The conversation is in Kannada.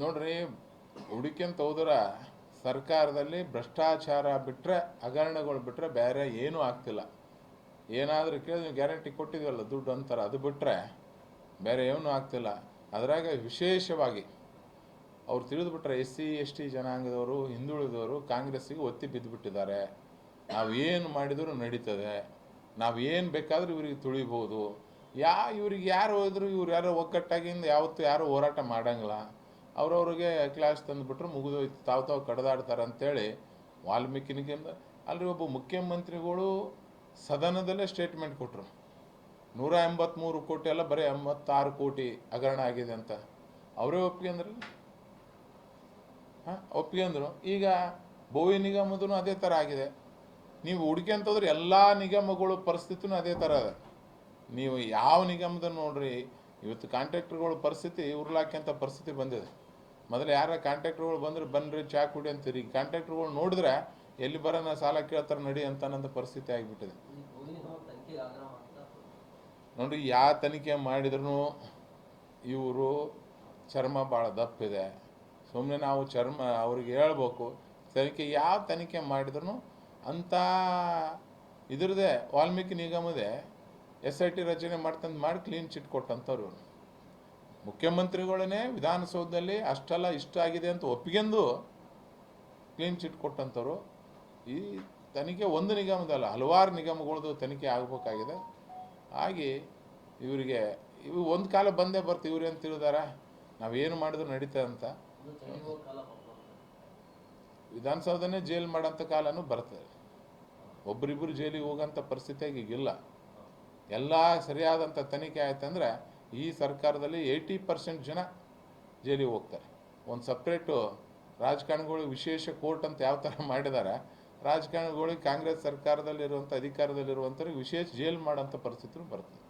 ನೋಡ್ರಿ, ಹುಡುಕ್ಯಂತ ಹೋದ್ರ ಸರ್ಕಾರದಲ್ಲಿ ಭ್ರಷ್ಟಾಚಾರ ಬಿಟ್ಟರೆ ಹಗರಣಗಳು ಬಿಟ್ಟರೆ ಬೇರೆ ಏನೂ ಆಗ್ತಿಲ್ಲ. ಏನಾದರೂ ಕೇಳಿದ್ರೆ ಗ್ಯಾರಂಟಿ ಕೊಟ್ಟಿದ್ವಲ್ಲ ದುಡ್ಡು ಅಂತಾರೆ, ಅದು ಬಿಟ್ಟರೆ ಬೇರೆ ಏನೂ ಆಗ್ತಿಲ್ಲ. ಅದರಾಗ ವಿಶೇಷವಾಗಿ ಅವ್ರು ತಿಳಿದುಬಿಟ್ರೆ ಎಸ್ ಸಿ, ಎಸ್ ಟಿ ಜನಾಂಗದವರು, ಹಿಂದುಳಿದವರು ಕಾಂಗ್ರೆಸ್ಸಿಗೆ ಒತ್ತಿ ಬಿದ್ದುಬಿಟ್ಟಿದ್ದಾರೆ ನಾವು ಏನು ಮಾಡಿದರೂ ನಡೀತದೆ. ನಾವು ಏನು ಬೇಕಾದರೂ ಇವ್ರಿಗೆ ತುಳಿಬೋದು. ಯಾ, ಇವ್ರಿಗೆ ಯಾರು ಹೋದ್ರು ಇವ್ರು ಯಾರೋ ಒಗ್ಗಟ್ಟಾಗಿಂದ ಯಾವತ್ತೂ ಯಾರು ಹೋರಾಟ ಮಾಡಂಗಿಲ್ಲ. ಅವ್ರವ್ರಿಗೆ ಕ್ಲಾಸ್ ತಂದುಬಿಟ್ರು ಮುಗಿದೋಯ್ತು. ತಾವು ತಾವು ಕಡ್ದಾಡ್ತಾರೆ ಅಂತೇಳಿ ವಾಲ್ಮೀಕಿನಿಗಿಂದ ಅಲ್ಲಿ ಒಬ್ಬ ಮುಖ್ಯಮಂತ್ರಿಗಳು ಸದನದಲ್ಲೇ ಸ್ಟೇಟ್ಮೆಂಟ್ ಕೊಟ್ಟರು ನೂರ ಎಂಬತ್ತ್ಮೂರು ಕೋಟಿ ಎಲ್ಲ ಬರೀ ಎಂಬತ್ತಾರು ಕೋಟಿ ಹಗರಣ ಆಗಿದೆ ಅಂತ. ಅವರೇ ಒಪ್ಪಿಗೆಂದ್ರಲ್ಲ ಹಾಂ ಒಪ್ಪಿಗೆಂದ್ರು ಈಗ ಬೋವಿ ನಿಗಮದೂ ಅದೇ ಥರ ಆಗಿದೆ. ನೀವು ಹುಡ್ಕ್ಯಂತಂದ್ರೆ ಎಲ್ಲ ನಿಗಮಗಳು ಪರಿಸ್ಥಿತಿನೂ ಅದೇ ಥರ ಅದ. ನೀವು ಯಾವ ನಿಗಮದ ನೋಡ್ರಿ? ಇವತ್ತು ಕಾಂಟ್ರಾಕ್ಟರ್ಗಳ ಪರಿಸ್ಥಿತಿ ಉರ್ಲಾಕ್ಯಂತ ಪರಿಸ್ಥಿತಿ ಬಂದಿದೆ. ಮೊದಲು ಯಾರ ಕಾಂಟ್ರಾಕ್ಟರ್ಗಳು ಬಂದರೆ ಬನ್ನಿರಿ ಚಾ ಕುಡಿ ಅಂತೀರಿ. ಈಗ ಕಾಂಟ್ರಾಕ್ಟರ್ಗಳು ನೋಡಿದ್ರೆ ಎಲ್ಲಿ ಬರೋಣ ಸಾಲ ಕೇಳ್ತಾರೆ ನಡಿ ಅಂತ ಅನ್ನೋದು ಪರಿಸ್ಥಿತಿ ಆಗಿಬಿಟ್ಟಿದೆ. ನೋಡ್ರಿ, ಯಾವ ತನಿಖೆ ಮಾಡಿದ್ರು ಇವರು ಚರ್ಮ ಭಾಳ ದಪ್ಪಿದೆ. ಸುಮ್ಮನೆ ನಾವು ಚರ್ಮ, ಅವ್ರಿಗೆ ಹೇಳ್ಬೇಕು, ತನಿಖೆ ಯಾವ ತನಿಖೆ ಮಾಡಿದ್ರು ಅಂಥ ಇದ್ರದೇ ವಾಲ್ಮೀಕಿ ನಿಗಮದೇ ಎಸ್ ಐ ಟಿ ರಚನೆ ಮಾಡ್ತಂದು ಮಾಡಿ ಕ್ಲೀನ್ ಚಿಟ್ ಕೊಟ್ಟಂಥವ್ರು ಇವರು. ಮುಖ್ಯಮಂತ್ರಿಗಳನ್ನೇ ವಿಧಾನಸೌಧದಲ್ಲಿ ಅಷ್ಟೆಲ್ಲ ಇಷ್ಟ ಆಗಿದೆ ಅಂತ ಒಪ್ಪಿಗೆಂದು ಕ್ಲೀನ್ ಚಿಟ್ ಕೊಟ್ಟಂಥವ್ರು. ಈ ತನಿಖೆ ಒಂದು ನಿಗಮದಲ್ಲ ಹಲವಾರು ನಿಗಮಗಳದ್ದು ತನಿಖೆ ಆಗಬೇಕಾಗಿದೆ. ಹಾಗೆ ಇವರಿಗೆ, ಇವು ಒಂದು ಕಾಲ ಬಂದೇ ಬರ್ತೀವಿ ಇವ್ರು ಏನು ತಿಳಿದಾರ? ನಾವೇನು ಮಾಡಿದ್ರು ನಡೀತದೆ ಅಂತ. ವಿಧಾನಸೌಧನೇ ಜೈಲು ಮಾಡೋಂಥ ಕಾಲನೂ ಬರ್ತದೆ. ಒಬ್ಬರಿಬ್ಬರು ಜೈಲಿಗೆ ಹೋಗೋಂಥ ಪರಿಸ್ಥಿತಿಯಾಗಿ ಈಗಿಲ್ಲ ಎಲ್ಲ ಸರಿಯಾದಂಥ ತನಿಖೆ ಆಯ್ತಂದ್ರೆ ಈ ಸರ್ಕಾರದಲ್ಲಿ ಏಯ್ಟಿ ಪರ್ಸೆಂಟ್ ಜನ ಜೈಲಿಗೆ ಹೋಗ್ತಾರೆ. ಒಂದು ಸಪ್ರೇಟು ರಾಜಕಾರಣಿಗಳಿಗೆ ವಿಶೇಷ ಕೋರ್ಟ್ ಅಂತ ಯಾವ ಥರ ಮಾಡಿದ್ದಾರೆ ರಾಜಕಾರಣಿಗಳಿಗೆ ಕಾಂಗ್ರೆಸ್ ಸರ್ಕಾರದಲ್ಲಿರುವಂಥ ಅಧಿಕಾರದಲ್ಲಿರುವಂಥವ್ರಿಗೆ ವಿಶೇಷ ಜೈಲು ಮಾಡೋಂಥ ಪರಿಸ್ಥಿತಿ ಬರ್ತದೆ